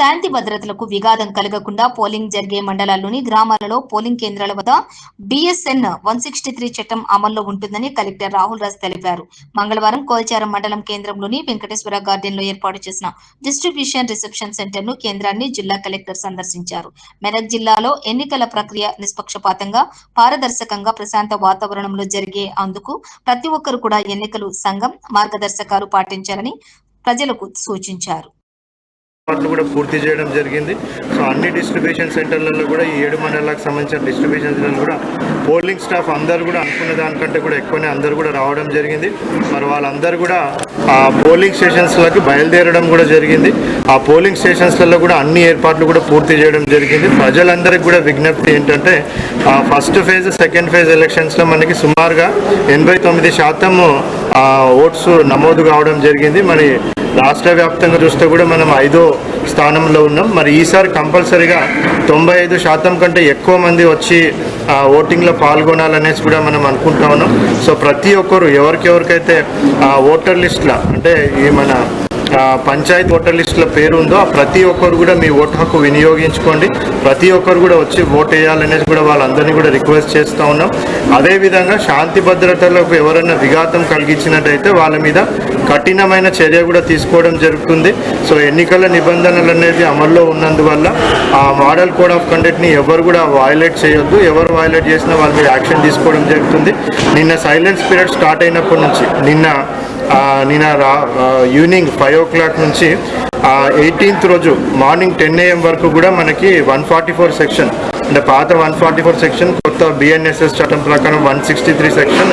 శాంతి భద్రతలకు విఘాతం కలగకుండా పోలింగ్ జరిగే మండలాల్లోని గ్రామాలలో పోలింగ్ కేంద్రాల వద్ద బిఎస్ఎన్ వన్ సిక్స్టీ త్రీ చట్టం అమల్లో ఉంటుందని కలెక్టర్ రాహుల్ రాజ్ తెలిపారు. మంగళవారం కోల్చారం మండలం కేంద్రంలోని వెంకటేశ్వర గార్డెన్లో ఏర్పాటు చేసిన డిస్ట్రిబ్యూషన్ రిసెప్షన్ సెంటర్ను కేంద్రాన్ని జిల్లా కలెక్టర్ సందర్శించారు. మెదక్ జిల్లాలో ఎన్నికల ప్రక్రియ నిష్పక్షపాతంగా పారదర్శకంగా ప్రశాంత వాతావరణంలో జరిగే అందుకు ప్రతి ఒక్కరు కూడా ఎన్నికలు సంఘం మార్గదర్శకాలు పాటించాలని ప్రజలకు సూచించారు. ఏర్పాట్లు కూడా పూర్తి చేయడం జరిగింది. సో అన్ని డిస్ట్రిబ్యూషన్ సెంటర్లలో కూడా ఈ ఏడు మండలాలకు సంబంధించిన డిస్ట్రిబ్యూషన్ సెంటర్లు కూడా పోలింగ్ స్టాఫ్ అందరూ కూడా అనుకున్న దానికంటే కూడా ఎక్కువనే అందరూ కూడా రావడం జరిగింది. మరి వాళ్ళందరూ కూడా ఆ పోలింగ్ స్టేషన్స్లకు బయలుదేరడం కూడా జరిగింది. ఆ పోలింగ్ స్టేషన్స్లలో కూడా అన్ని ఏర్పాట్లు కూడా పూర్తి చేయడం జరిగింది. ప్రజలందరికీ కూడా విజ్ఞప్తి ఏంటంటే ఆ ఫస్ట్ ఫేజ్ సెకండ్ ఫేజ్ ఎలక్షన్స్లో మనకి సుమారుగా ఎనభై తొమ్మిది శాతం ఓట్స్ నమోదు కావడం జరిగింది. మరి రాష్ట్ర వ్యాప్తంగా చూస్తే కూడా మనం ఐదో స్థానంలో ఉన్నాం. మరి ఈసారి కంపల్సరీగా తొంభై ఐదు శాతం కంటే ఎక్కువ మంది వచ్చి ఆ, ఓటింగ్లో పాల్గొనాలనేసి కూడా మనం అనుకుంటా ఉన్నాం. సో ప్రతి ఒక్కరు ఎవరికెవరికైతే ఆ, ఓటర్ లిస్ట్లో అంటే ఈ మన పంచాయత్ ఓటర్ లిస్టుల పేరు ఉందో ప్రతి ఒక్కరు కూడా మీ ఓటు హక్కు వినియోగించుకోండి. ప్రతి ఒక్కరు కూడా వచ్చి ఓటు వేయాలనేసి కూడా వాళ్ళందరినీ కూడా రిక్వెస్ట్ చేస్తూ ఉన్నాం. అదేవిధంగా శాంతి భద్రతలకు ఎవరైనా విఘాతం కలిగించినట్టయితే వాళ్ళ మీద కఠినమైన చర్య కూడా తీసుకోవడం జరుగుతుంది. సో ఎన్నికల నిబంధనలు అనేది అమల్లో ఉన్నందువల్ల ఆ మోడల్ కోడ్ ఆఫ్ కండక్ట్ని ఎవరు కూడా వయలేట్ చేయొద్దు. ఎవరు వయలేట్ చేసినా వాళ్ళ మీద యాక్షన్ తీసుకోవడం జరుగుతుంది. నిన్న సైలెన్స్ పీరియడ్ స్టార్ట్ అయినప్పటి నుంచి నిన్న నేను రా ఈవినింగ్ ఫైవ్ ఓ క్లాక్ నుంచి ఎయిటీన్త్ రోజు మార్నింగ్ టెన్ ఏఎం వరకు కూడా మనకి వన్ ఫార్టీ ఫోర్ సెక్షన్ అంటే పాత వన్ ఫార్టీ ఫోర్ సెక్షన్ కొత్త బిఎన్ఎస్ఎస్ చట్టం ప్రకారం వన్ సిక్స్టీ త్రీ సెక్షన్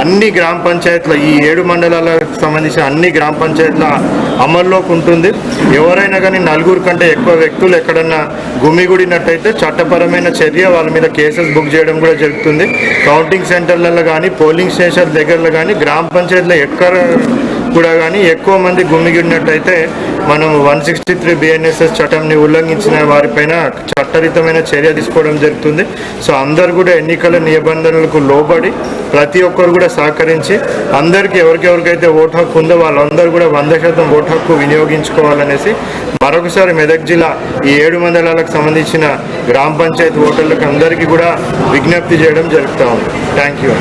అన్ని గ్రామ పంచాయతీల ఈ ఏడు మండలాలకు సంబంధించిన అన్ని గ్రామ పంచాయతీల అమల్లోకి ఉంటుంది. ఎవరైనా కానీ నలుగురు కంటే ఎక్కువ వ్యక్తులు ఎక్కడన్నా గుమిగూడినట్టయితే చట్టపరమైన చర్య వాళ్ళ మీద కేసెస్ బుక్ చేయడం కూడా జరుగుతుంది. కౌంటింగ్ సెంటర్లలో కానీ పోలింగ్ స్టేషన్ దగ్గరలో కానీ గ్రామ పంచాయతీలో ఎక్కడ కూడా కానీ ఎక్కువ మంది గుమ్మిగిడినట్టయితే మనం వన్ సిక్స్టీ త్రీ బిఎన్ఎస్ఎస్ చట్టంని ఉల్లంఘించిన వారిపైన చట్టరితమైన చర్య తీసుకోవడం జరుగుతుంది. సో అందరు కూడా ఎన్నికల నిబంధనలకు లోబడి ప్రతి ఒక్కరు కూడా సహకరించి అందరికీ ఎవరికెవరికైతే ఓటు హక్కు ఉందో వాళ్ళందరూ కూడా వంద శాతం ఓటు హక్కు వినియోగించుకోవాలనేసి మరొకసారి మెదక్ జిల్లా ఈ ఏడు మండలాలకు సంబంధించిన గ్రామ పంచాయతీ ఓటర్లకు అందరికీ కూడా విజ్ఞప్తి చేయడం జరుగుతూ ఉంది. Thank you